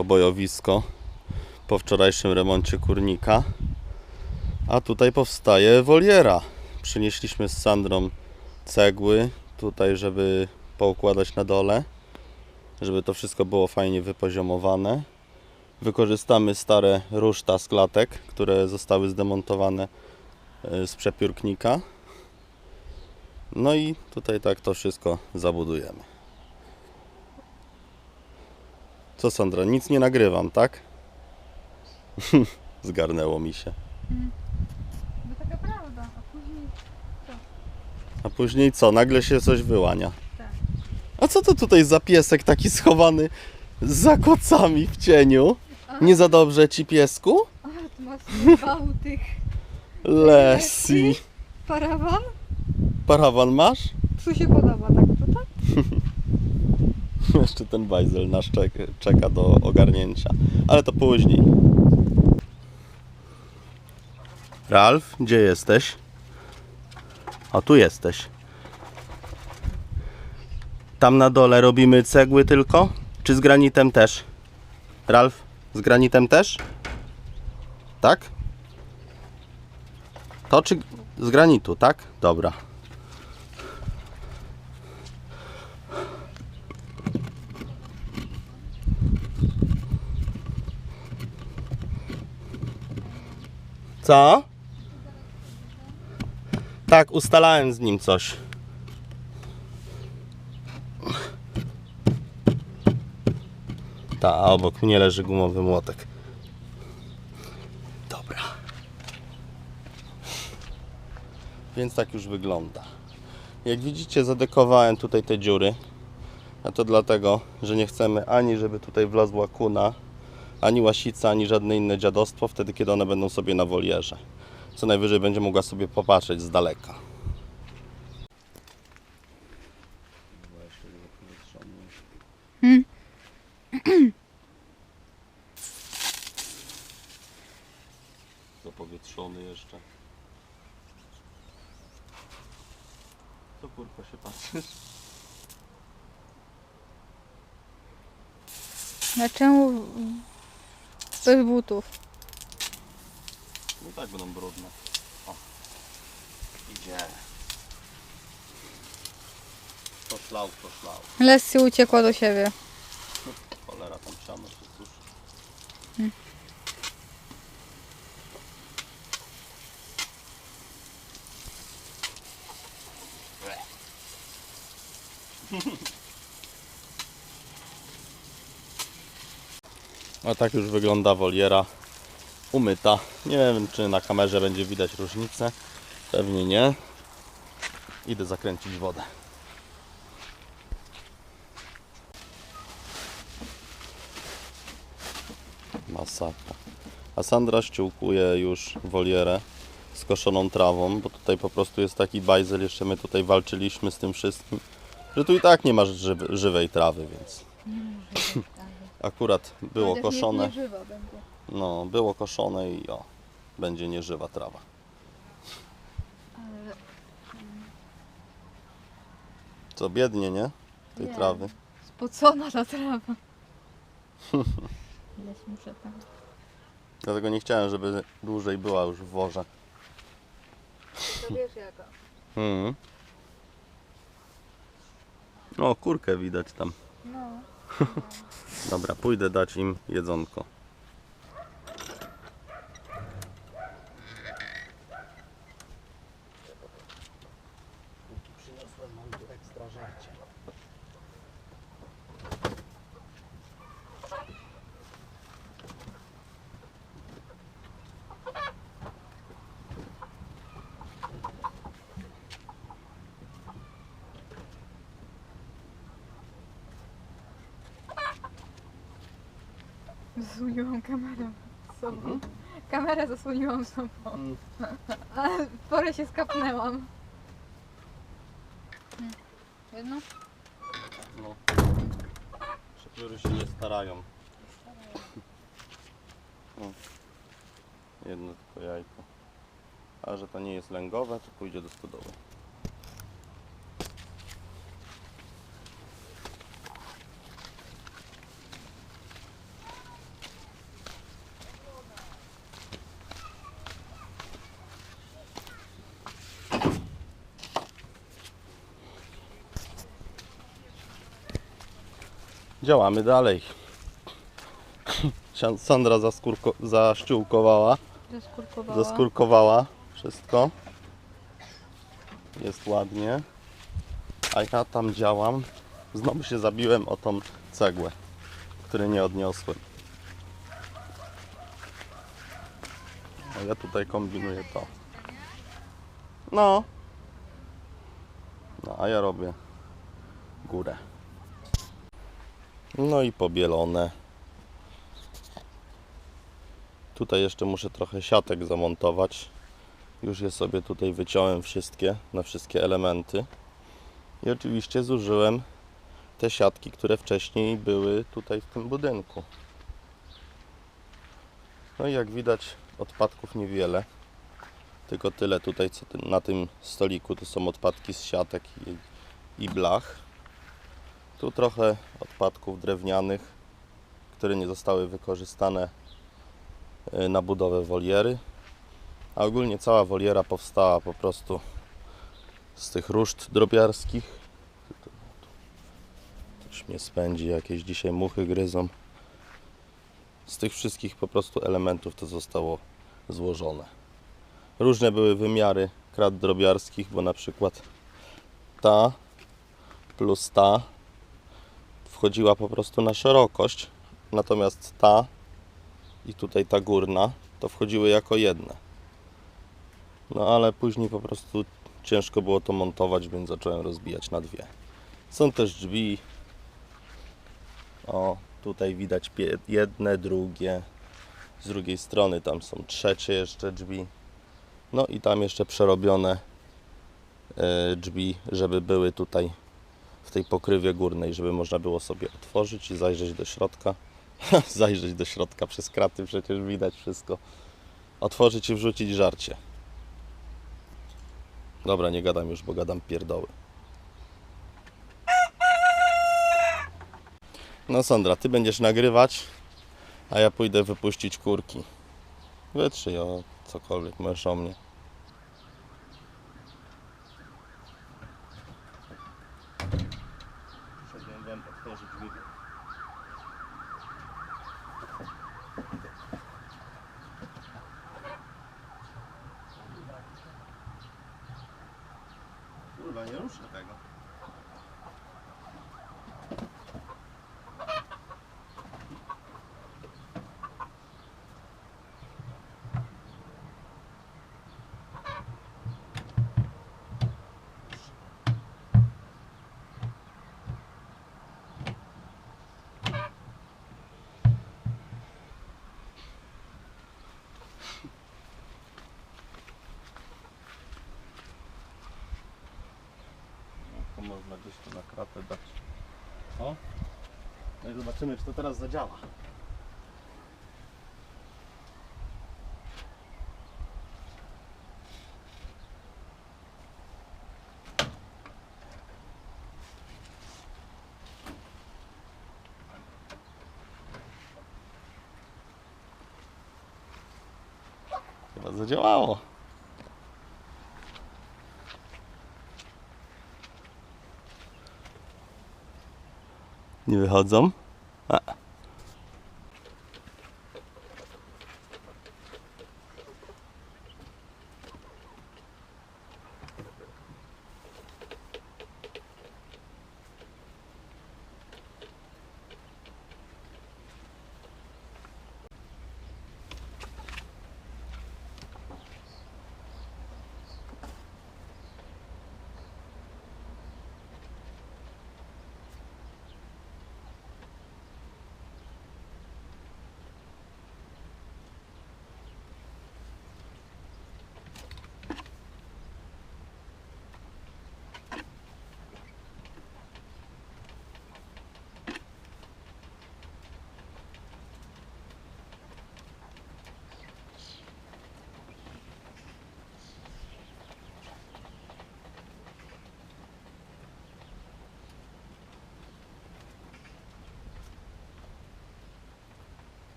pobojowisko po wczorajszym remoncie kurnika. A tutaj powstaje woliera. Przynieśliśmy z Sandrą cegły tutaj, żeby poukładać na dole, żeby to wszystko było fajnie wypoziomowane. Wykorzystamy stare ruszta z klatek, które zostały zdemontowane e, z przepiórknika. No i tutaj tak to wszystko zabudujemy. Co Sandra, nic nie nagrywam, tak? Zgarnęło mi się. Bo taka prawda, a później A później co? Nagle się coś wyłania. Tak. A co to tutaj za piesek taki schowany za kocami w cieniu? Nie za dobrze ci piesku? a tu masz Lesi. parawan. Parawan masz? Psu się podoba tak? Jeszcze ten bajzel czek, czeka do ogarnięcia. Ale to później. Ralf, gdzie jesteś? A tu jesteś. Tam na dole robimy cegły tylko? Czy z granitem też? Ralf, z granitem też? Tak? To czy z granitu, tak? Dobra. Co? Tak, ustalałem z nim coś. Ta, a obok mnie leży gumowy młotek. Dobra. Więc tak już wygląda. Jak widzicie, zadekowałem tutaj te dziury. A to dlatego, że nie chcemy ani, żeby tutaj wlazła kuna, ani łasica, ani żadne inne dziadostwo, wtedy kiedy one będą sobie na wolierze. Co najwyżej będzie mogła sobie popatrzeć z daleka. Hmm. Zapowietrzony jeszcze. Co kurwa się patrzysz? Dlaczego bez butów? No tak będą brudne. O. Idzie. To szlał, to szlał. Lessie uciekła do siebie. Cholera, tam siano się suszy. A tak już wygląda woliera umyta. Nie wiem, czy na kamerze będzie widać różnicę. Pewnie nie. Idę zakręcić wodę. Masakra. A Sandra ściółkuje już wolierę z koszoną trawą, bo tutaj po prostu jest taki bajzel, jeszcze my tutaj walczyliśmy z tym wszystkim, że tu i tak nie ma żywy, żywej trawy, więc akurat było koszone. No, było koszone i o, będzie nieżywa trawa. Co biednie, nie? Tej Nie. trawy. Spocona ta trawa. Ileś muszę tam. Dlatego nie chciałem, żeby dłużej była już w worze. To wiesz jaka. Mhm. O, kurkę widać tam. No. Dobra, pójdę dać im jedzonko. Przyniosłem mam tu ekstra żarcie. Zasłoniłam kamerę sobą. Kamerę zasłoniłam sobą. Mm. Ale w porę się skapnęłam. Jedno? No. Przepióry się nie starają. No. Jedno tylko jajko. A że to nie jest lęgowe, to pójdzie do stodoły. Działamy dalej. Sandra zaskórko, zaściółkowała, Zaskórkowała. zaskórkowała wszystko. Jest ładnie. A ja tam działam. Znowu się zabiłem o tą cegłę, której nie odniosłem. A ja tutaj kombinuję to. No. No, a ja robię górę. No i pobielone. Tutaj jeszcze muszę trochę siatek zamontować. Już je sobie tutaj wyciąłem wszystkie, na wszystkie elementy. I oczywiście zużyłem te siatki, które wcześniej były tutaj w tym budynku. No i jak widać odpadków niewiele. Tylko tyle tutaj, co na tym stoliku to są odpadki z siatek i, i blach. Tu trochę odpadków drewnianych, które nie zostały wykorzystane y, na budowę woliery. A ogólnie cała woliera powstała po prostu z tych ruszt drobiarskich. Coś mnie spędzi, jakieś dzisiaj muchy gryzą. Z tych wszystkich po prostu elementów to zostało złożone. Różne były wymiary krat drobiarskich, bo na przykład ta plus ta wchodziła po prostu na szerokość, natomiast ta i tutaj ta górna to wchodziły jako jedne. No ale później po prostu ciężko było to montować, więc zacząłem rozbijać na dwie. Są też drzwi. O, tutaj widać jedne, drugie. Z drugiej strony tam są trzecie jeszcze drzwi. No i tam jeszcze przerobione e, drzwi, żeby były tutaj w tej pokrywie górnej, żeby można było sobie otworzyć i zajrzeć do środka. zajrzeć do środka przez kraty, przecież widać wszystko. Otworzyć i wrzucić żarcie. Dobra, nie gadam już, bo gadam pierdoły. No Sandra, ty będziesz nagrywać, a ja pójdę wypuścić kurki. Wytrzyj o cokolwiek możesz o mnie. Wam otworzyć drzwi. Kurwa, nie ruszę tego. Można gdzieś tu na kratę dać. O! No i zobaczymy, czy to teraz zadziała. Chyba zadziałało. Nie wychodzą? A.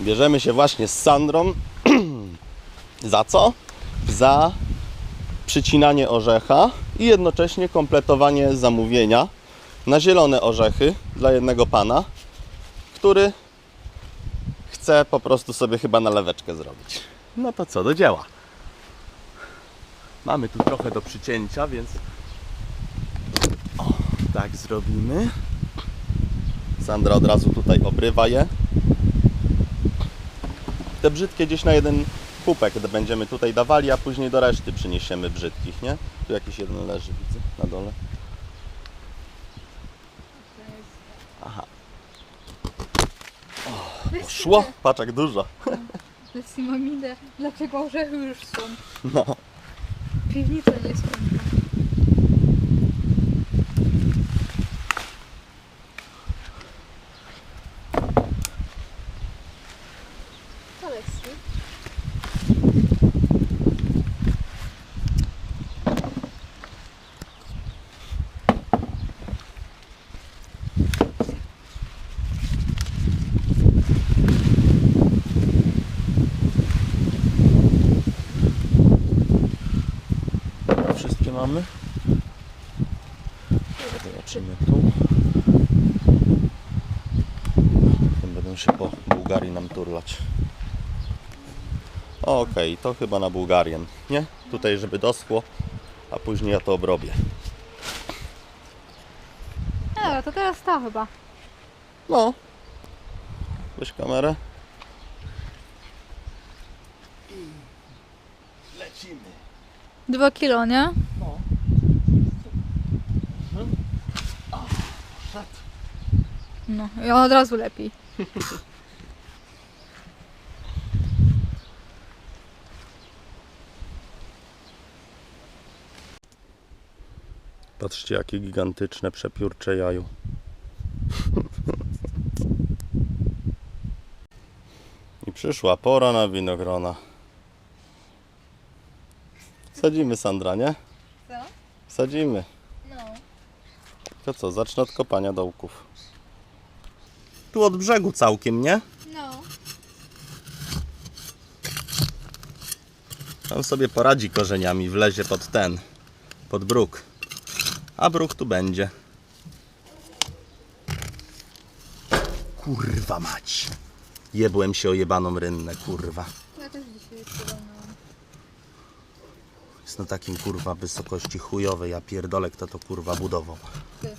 Bierzemy się właśnie z Sandrą. Za co? Za przycinanie orzecha i jednocześnie kompletowanie zamówienia na zielone orzechy dla jednego pana, który chce po prostu sobie chyba naleweczkę zrobić. No to co, do dzieła. Mamy tu trochę do przycięcia, więc o, tak zrobimy. Sandra od razu tutaj obrywa je. Te brzydkie gdzieś na jeden kubek będziemy tutaj dawali, a później do reszty przyniesiemy brzydkich, nie? Tu jakiś jeden leży, widzę, na dole. Aha. Poszło? Patrz jak dużo. Simamidę, dlaczego orzechy już są? No. Piwnica nie. Alessi. Wszystkie mamy. Zobaczymy tu. Się po Bułgarii nam turlać. Okej, to chyba na Bułgarię, nie? Tutaj, żeby doschło, a później ja to obrobię. No, to teraz ta chyba. No. Weź kamerę. Lecimy. Dwa kilo, nie? No. No, i od razu lepiej. Patrzcie, jakie gigantyczne, przepiórcze jaju. I przyszła pora na winogrona. Sadzimy, Sandra, nie? Co? Sadzimy. No. To co, zacznę od kopania dołków. Tu od brzegu całkiem, nie? No. On sobie poradzi korzeniami, wlezie pod ten, pod bruk. A bruk tu będzie. Kurwa mać. Jebłem się o jebaną rynnę, kurwa. Ja też dzisiaj. Jest na takim kurwa wysokości chujowej, ja pierdolę kto to kurwa budował. Ty.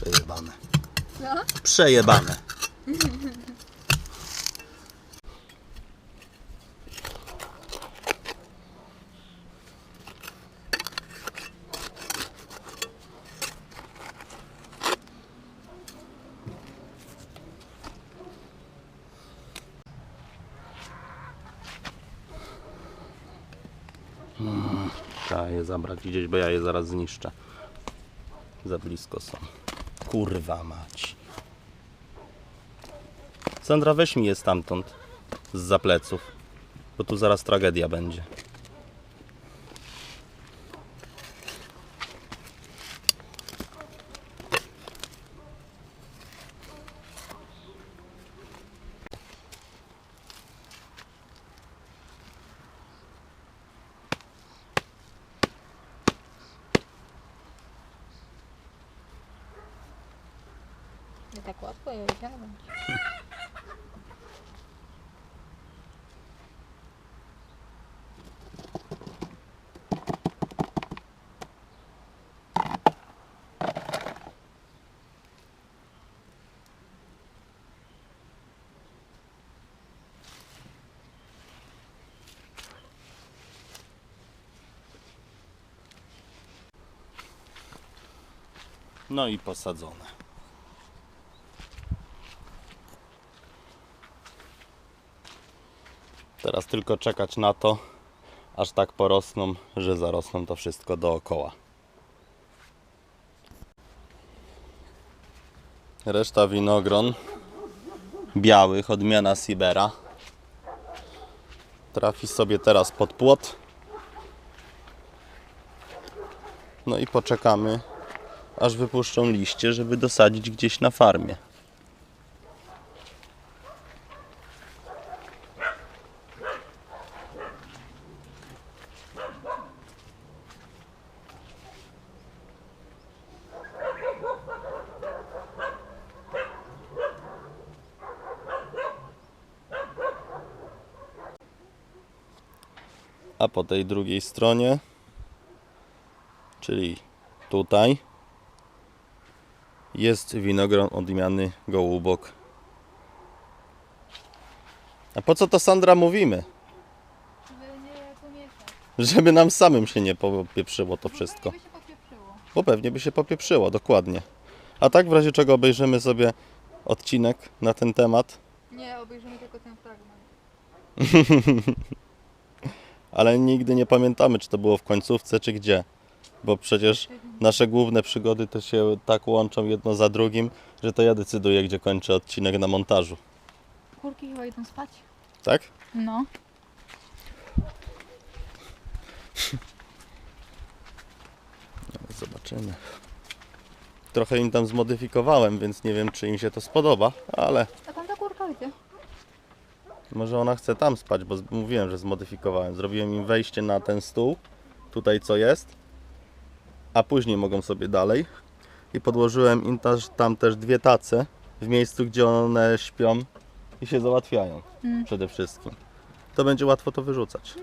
Przejebane. Co? Przejebane. Mm, Trzeba je zabrać gdzieś, bo ja je zaraz zniszczę. Za blisko są. Kurwa mać. Sandra, weź mi je stamtąd. Z pleców. Bo tu zaraz tragedia będzie. Nie tak łatwo je wyciągnąć. No i posadzone. Teraz tylko czekać na to, aż tak porosną, że zarosną to wszystko dookoła. Reszta winogron białych, odmiana Sibera. Trafi sobie teraz pod płot. No i poczekamy, aż wypuszczą liście, żeby dosadzić gdzieś na farmie. a po tej drugiej stronie, czyli tutaj jest winogron odmiany gołubok. A po co to Sandra mówimy? Żeby nam samym się nie popieprzyło to wszystko. Pewnie by się popieprzyło. Bo pewnie by się popieprzyło, dokładnie. A tak w razie czego obejrzymy sobie odcinek na ten temat, Nie, obejrzymy tylko ten fragment. ale nigdy nie pamiętamy, czy to było w końcówce, czy gdzie. Bo przecież nasze główne przygody to się tak łączą jedno za drugim, że to ja decyduję, gdzie kończę odcinek na montażu. Kurki chyba idą spać. Tak? No. Zobaczymy. Trochę im tam zmodyfikowałem, więc nie wiem, czy im się to spodoba, ale A tam ta kurka gdzie? może ona chce tam spać, bo mówiłem, że zmodyfikowałem. Zrobiłem im wejście na ten stół, tutaj co jest, a później mogą sobie dalej. I podłożyłem im też, tam też dwie tace w miejscu, gdzie one śpią i się załatwiają Mm. przede wszystkim. To będzie łatwo to wyrzucać.